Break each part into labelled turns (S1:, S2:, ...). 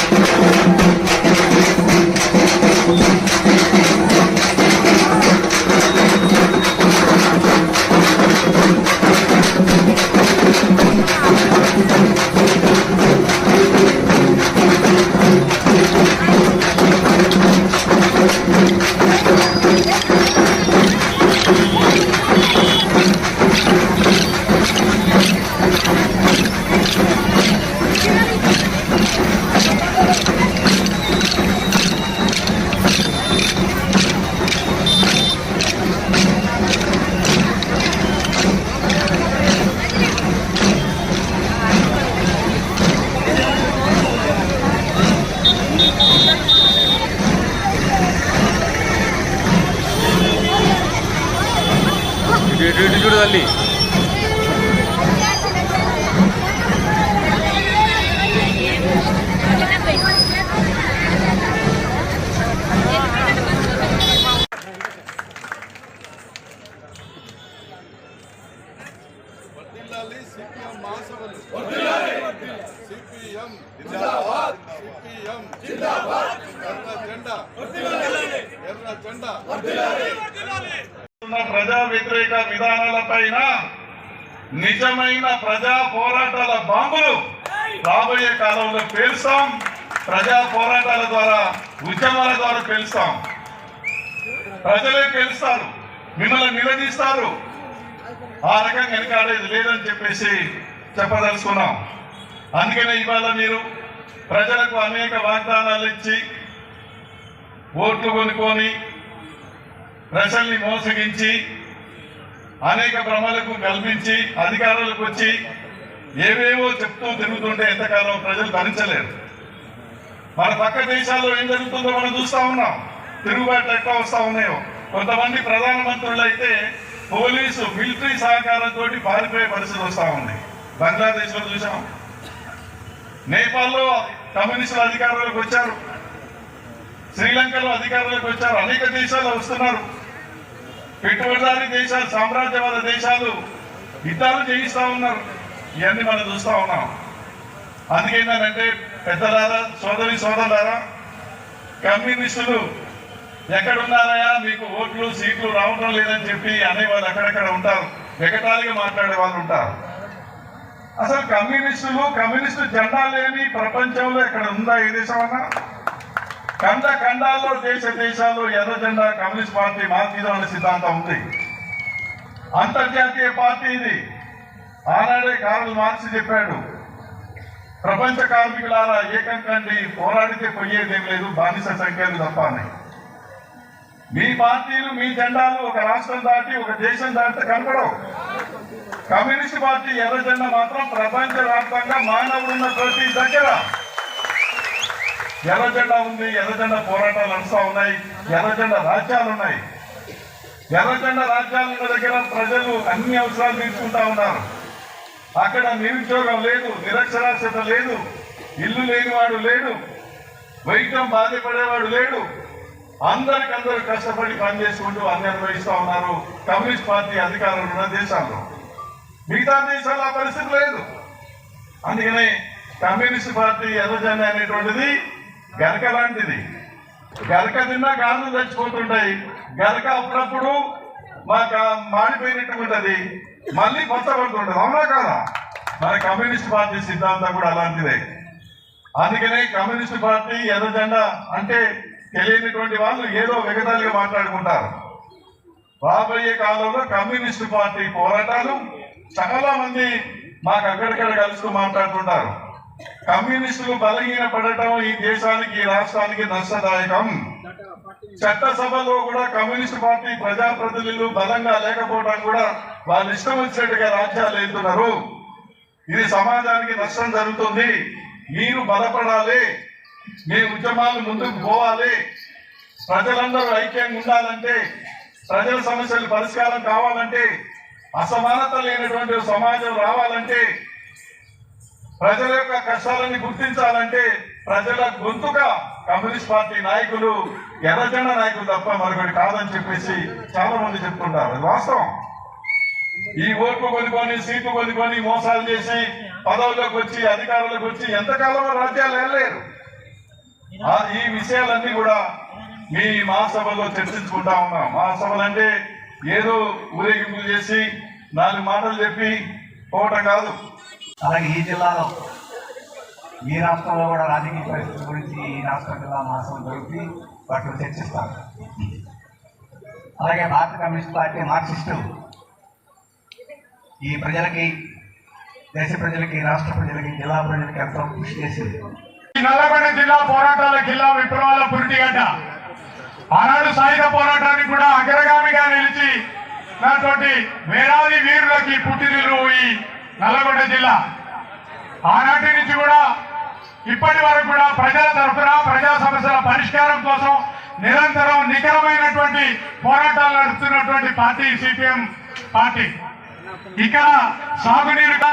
S1: フフフフ。చూడు తల్లి
S2: సిపిఎం మహాసభలు సిపిఎం జిందాబాద్ సిపిఎం జిందాబాద్ ఎర్ర జెండా. ఎర్ర జెండా
S3: ఉన్న ప్రజా వ్యతిరేక విధానాలపైన నిజమైన ప్రజా పోరాటాల బాంబులు రాబోయే కాలంలో పేల్స్తాం. ప్రజా పోరాటాల ద్వారా ఉద్యమాల ద్వారా పేలుస్తాం. ప్రజలే పేలుస్తారు. మిమ్మల్ని నిలదీస్తారు. ఆ రకంగా వెనకాడేది లేదని చెప్పేసి చెప్పదలుచుకున్నాం. అందుకనే ఇవాళ మీరు ప్రజలకు అనేక వాగ్దానాలు ఇచ్చి ఓట్లు కొనుక్కొని ప్రజల్ని మోసగించి అనేక భ్రమలకు కల్పించి అధికారులకు వచ్చి ఏవేవో చెప్తూ తిరుగుతుంటే ఎంతకాలం ప్రజలు భరించలేరు మన పక్క దేశాల్లో ఏం జరుగుతుందో మనం చూస్తా ఉన్నాం. తిరుగుబాట్లు ఎట్లా వస్తూ ఉన్నాయో. కొంతమంది ప్రధానమంత్రులు అయితే పోలీసు మిలిటరీ సహకారంతో పారిపోయే పరిస్థితి వస్తూ ఉంది. బంగ్లాదేశ్లో చూసాం. నేపాల్లో కమ్యూనిస్టులు అధికారులకు వచ్చారు. శ్రీలంకలో అధికారులకు వచ్చారు. అనేక దేశాలు వస్తున్నారు. పెట్టుబడిదారి దేశాలు సామ్రాజ్యవాద దేశాలు యుద్ధాలు చేయిస్తా ఉన్నారు. ఇవన్నీ మనం చూస్తా ఉన్నాం. అందుకేంటంటే పెద్దలారా సోదరి సోదరులారా కమ్యూనిస్టులు ఎక్కడున్నారయా మీకు ఓట్లు సీట్లు రావటం లేదని చెప్పి అనేవాళ్ళు అక్కడక్కడ ఉంటారు. ఎగటాలిగా మాట్లాడే వాళ్ళు ఉంటారు. అసలు కమ్యూనిస్టులు కమ్యూనిస్టు జెండా లేని ప్రపంచంలో ఎక్కడ ఉందా ఏ దేశమన్నా ఖండ ఖండాల్లో దేశ దేశాల్లో ఎర్ర జెండా కమ్యూనిస్ట్ పార్టీ మార్క్సిజం అనే సిద్ధాంతం ఉంది. అంతర్జాతీయ పార్టీ ఇది. ఆనాడే కార్లు మార్చి చెప్పాడు ప్రపంచ కార్మికులారా ఏకం కండి పోరాడితే పోయేదేం లేదు బానిస సంఖ్యలు తప్పని మీ పార్టీలు మీ జెండాలు ఒక రాష్ట్రం దాటి ఒక దేశం దాటితే కనపడవు. కమ్యూనిస్ట్ పార్టీ ఎర్ర జెండా మాత్రం ప్రపంచ వ్యాప్తంగా మానవుడున్న ప్రతి దగ్గర. ఎర్రజెండ ఉంది ఎర్రజెండ పోరాటాలు నడుస్తూ ఉన్నాయి ఎర్రజెండ రాజ్యాలు ఉన్నాయి. ఎర్రజెండ రాజ్యాల రాజ్యాలు దగ్గర ప్రజలు అన్ని అవసరాలు తీసుకుంటా ఉన్నారు. అక్కడ నిరుద్యోగం లేదు నిరక్షరాస్యత లేదు ఇల్లు లేనివాడు లేడు వైద్యం బాధపడేవాడు లేడు. అందరికందరూ కష్టపడి పనిచేసుకుంటూ అన్ని అనుభవిస్తూ ఉన్నారు. కమ్యూనిస్ట్ పార్టీ అధికారులు ఉన్న దేశాల్లో మిగతా దేశాల్లో ఆ పరిస్థితి లేదు. అందుకనే కమ్యూనిస్ట్ పార్టీ ఎర్రజెండా అనేటువంటిది గరక లాంటిది. గరక తిన్నా గాజులు చచ్చిపోతుంటాయి. గరక అప్పుడప్పుడు మాకు మాడిపోయినట్టు ఉంటుంది. మళ్ళీ కొత్త పడుతుంటది అవునా కాదా? మన కమ్యూనిస్ట్ పార్టీ సిద్ధాంతం కూడా అలాంటిదే. అందుకనే కమ్యూనిస్ట్ పార్టీ ఎర్రజెండా అంటే తెలియనటువంటి వాళ్ళు ఏదో విగతాలుగా మాట్లాడుకుంటారు. రాబోయే కాలంలో కమ్యూనిస్ట్ పార్టీ పోరాటాలు చాలా మంది మాకు అక్కడిక్కడ కలుస్తూ మాట్లాడుతుంటారు కమ్యూనిస్టులు బలహీన పడటం ఈ దేశానికి ఈ రాష్ట్రానికి నష్టదాయకం. చట్టసభలో కూడా కమ్యూనిస్ట్ పార్టీ ప్రజాప్రతినిధులు బలంగా లేకపోవడం కూడా వాళ్ళు ఇష్టం వచ్చినట్టుగా రాజ్యాలు వెళ్తున్నారు ఇది సమాజానికి నష్టం జరుగుతుంది. మీరు బలపడాలి. మీ ఉద్యమాలు ముందుకు పోవాలి. ప్రజలందరూ ఐక్యంగా ఉండాలంటే ప్రజల సమస్యలు పరిష్కారం కావాలంటే అసమానత లేనటువంటి సమాజం రావాలంటే ప్రజల యొక్క కష్టాలని గుర్తించాలంటే ప్రజల గొంతుగా కమ్యూనిస్ట్ పార్టీ నాయకులు ఎర్రజెండ నాయకులు తప్ప మరొకటి కాదని చెప్పేసి చాలా మంది చెప్తుంటారు. అది వాస్తవం. ఈ ఓట్లు కొనుక్కొని సీట్లు కొనుక్కొని మోసాలు చేసి పదవులకు వచ్చి అధికారులకు వచ్చి ఎంతకాలం రాజ్యాలు వెళ్ళలేరు ఈ విషయాలన్నీ కూడా మీ మహాసభలో చర్చించుకుంటా ఉన్నాం. మహాసభలు అంటే ఏదో ఊరేగింపులు చేసి నాలుగు మాటలు చెప్పి పోవటం కాదు.
S4: అలాగే ఈ జిల్లాలో ఈ రాష్ట్రంలో కూడా రాజకీయ పరిస్థితి గురించి ఈ రాష్ట్ర జిల్లా మాసం జరిపి వాటిని చర్చిస్తాం అలాగే భారత కమ్యూనిస్ట్ పార్టీ మార్క్సిస్టు ఈ ప్రజలకి దేశ ప్రజలకి రాష్ట్ర ప్రజలకి జిల్లా ప్రజలకి ఎంతో కృషి చేసింది.
S5: ఈ నల్లగొండ జిల్లా పోరాటాల జిల్లా విప్లవాల పురిటిగడ్డ ఆనాడు సాయుధ పోరాటానికి కూడా అగ్రగామిగా నిలిచి నాతోటి వేలాది వీరులకి పుట్టినిలు ఈ నల్లగొండ జిల్లా. ఆనాటి నుంచి కూడా ఇప్పటి వరకు కూడా ప్రజల తరఫున ప్రజా సమస్యల పరిష్కారం కోసం నిరంతరం నికరమైనటువంటి పోరాటాలు నడుస్తున్నటువంటి పార్టీ సిపిఎం పార్టీ. ఇక్కడ సాగునీరుగా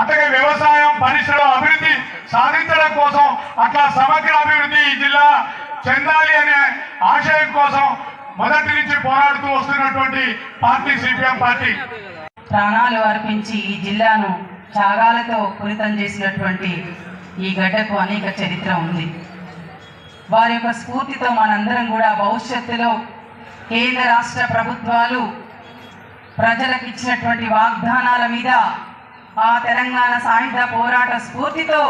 S5: అట్లాగే వ్యవసాయం పరిశ్రమ అభివృద్ధి సాధించడం కోసం అట్లా సమగ్ర అభివృద్ధి ఈ జిల్లా చెందాలి అనే ఆశయం కోసం మొదటి నుంచి పోరాడుతూ వస్తున్నటువంటి పార్టీ సిపిఎం పార్టీ.
S6: ప్రాణాలు అర్పించి ఈ జిల్లాను త్యాగాలతో పురితం చేసినటువంటి ఈ గడ్డకు అనేక చరిత్ర ఉంది. వారి యొక్క స్ఫూర్తితో మనందరం కూడా భవిష్యత్తులో కేంద్ర రాష్ట్ర ప్రభుత్వాలు ప్రజలకు ఇచ్చినటువంటి వాగ్దానాల మీద ఆ తెలంగాణ సాయుధ పోరాట స్ఫూర్తితో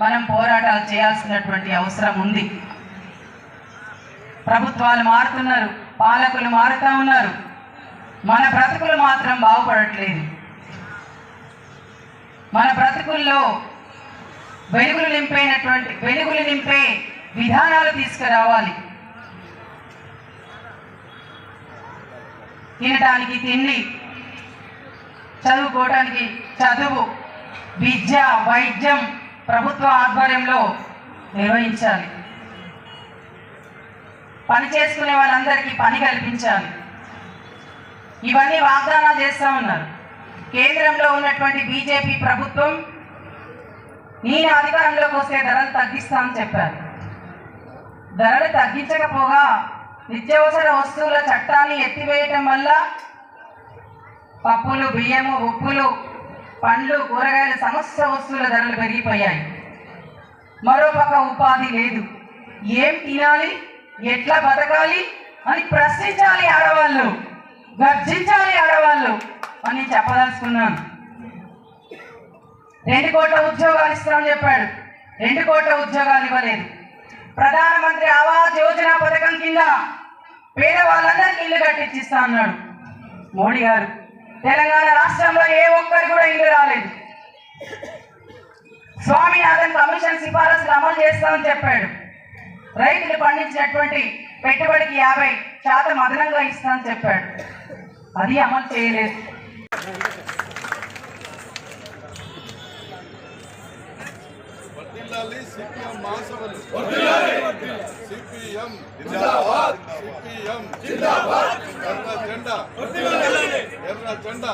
S6: మనం పోరాటాలు చేయాల్సినటువంటి అవసరం ఉంది. ప్రభుత్వాలు మారుతున్నారు. పాలకులు మారుతా ఉన్నారు. మన బ్రతుకులు మాత్రం బాగుపడట్లేదు. మన బ్రతుకుల్లో వెలుగులు నింపైనటువంటి వెలుగులు నింపే విధానాలు తీసుకురావాలి. తినటానికి తిండి చదువుకోవటానికి చదువు విద్య వైద్యం ప్రభుత్వ ఆధ్వర్యంలో నిర్వహించాలి. పని చేసుకునే వాళ్ళందరికీ పని కల్పించాలి. ఇవన్నీ వాగ్దానాలు చేస్తూ ఉన్నారు. కేంద్రంలో ఉన్నటువంటి బీజేపీ ప్రభుత్వం నేను అధికారంలోకి వస్తే ధరలు తగ్గిస్తామని చెప్పారు. ధరలు తగ్గించకపోగా నిత్యావసర వస్తువుల చట్టాన్ని ఎత్తివేయటం వల్ల పప్పులు బియ్యము ఉప్పులు పండ్లు కూరగాయల సమస్త వస్తువుల ధరలు పెరిగిపోయాయి. మరోపక్క ఉపాధి లేదు. ఏం తినాలి? ఎట్లా బతకాలి? అని ప్రశ్నించాలి ఆడవాళ్ళు. గర్జించాలి ఆడవాళ్ళు. అని చెప్పదలుచుకున్నాను. రెండు కోట్ల ఉద్యోగాలు ఇస్తామని చెప్పాడు. రెండు కోట్ల ఉద్యోగాలు ఇవ్వలేదు. ప్రధానమంత్రి ఆవాస్ యోజన పథకం కింద పేదవాళ్ళందరికీ ఇల్లు కట్టించిస్తా అన్నాడు. మోడీ గారు. తెలంగాణ రాష్ట్రంలో ఏ ఒక్కరికి కూడా ఇల్లు రాలేదు. స్వామినాథన్ కమిషన్ సిఫారసులు అమలు చేస్తామని చెప్పాడు. రైతులు పండించినటువంటి పెట్టుబడికి యాభై శాతం అదనంగా ఇస్తామని చెప్పాడు. అది అమలు చేయలేదు.
S3: వర్ధిల్లాలి సిపిఎం మహాసభలు సిపిఎం జిందాబాద్. సిపిఎం. జిందాబాద్. ఎర్ర జెండా. ఎర్ర జెండా.